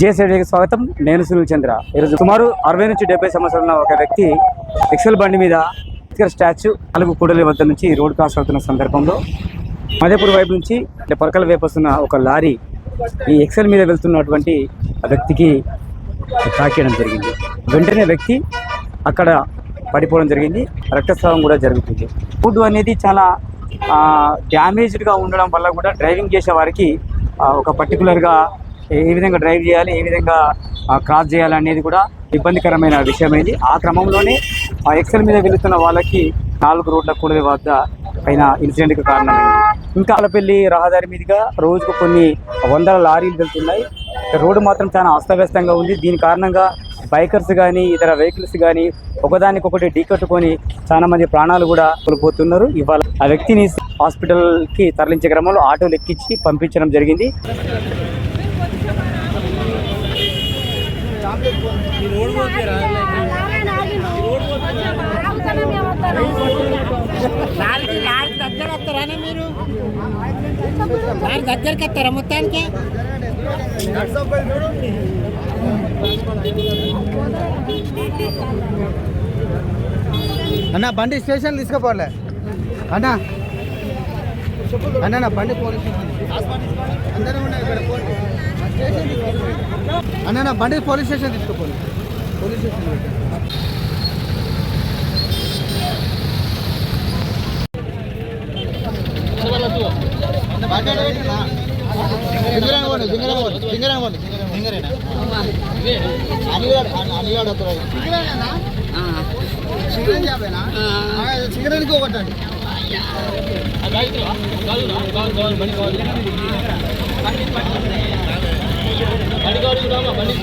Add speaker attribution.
Speaker 1: జేసీడీకి స్వాగతం. నేను సునీల్ చంద్ర. ఈరోజు సుమారు అరవై నుంచి డెబ్బై సంవత్సరాల ఉన్న ఒక వ్యక్తి ఎక్సెల్ బండి మీద అంబేద్కర్ స్టాచ్యూ నాలుగు కూడలి వద్ద నుంచి రోడ్ క్రాస్ అవుతున్న సందర్భంలో మధేపూర్ వైపు నుంచి పరకల వైపు వస్తున్న ఒక లారీ ఈ ఎక్సెల్ మీద వెళ్తున్నటువంటి ఆ వ్యక్తికి తాకేయడం జరిగింది. వెంటనే వ్యక్తి అక్కడ పడిపోవడం జరిగింది. రక్తస్రావం కూడా జరుగుతుంది. ఫుడ్ అనేది చాలా డ్యామేజ్డ్గా ఉండడం వల్ల కూడా డ్రైవింగ్ చేసే వారికి ఒక పర్టికులర్గా ఏ విధంగా డ్రైవ్ చేయాలి ఏ విధంగా క్రాస్ చేయాలి అనేది కూడా ఇబ్బందికరమైన విషయమైంది. ఆ క్రమంలోనే ఆ ఎక్సెల్ మీద వెళుతున్న వాళ్ళకి నాలుగు రోడ్ల కూడలి వద్ద పైన ఇన్సిడెంట్కి కారణమైంది. ఇంకా ఆలపల్లి రహదారి మీదుగా రోజుకు కొన్ని వందల లారీలు వెళ్తున్నాయి. రోడ్డు మాత్రం చాలా అస్తవ్యస్తంగా ఉంది. దీని కారణంగా బైకర్స్ కానీ ఇతర వెహికల్స్ కానీ ఒకదానికొకటి ఢీకట్టుకొని చాలా మంది ప్రాణాలు కూడా కోల్పోతున్నారు. ఇవాళ ఆ వ్యక్తిని హాస్పిటల్కి తరలించే క్రమంలో ఆటోలు ఎక్కించి పంపించడం జరిగింది.
Speaker 2: దగ్గర వస్తారా మీరు? లారీ దగ్గరికి వస్తారా మొత్తానికి?
Speaker 3: అన్న బండి స్టేషన్ తీసుకుపోలే. అన్నా. అన్న బండి పోలీస్ స్టేషన్ అందరూ ఉన్నాయి ఇక్కడ పోలీస్ అన్న నా బండి పోలీస్ స్టేషన్ తీసుకుపోయి పోలీస్ స్టేషన్ పెట్టు. జింగరాని పోండి, జింగరాని పోండి, జింగరాని పోండి, చూడమా మళ్ళీ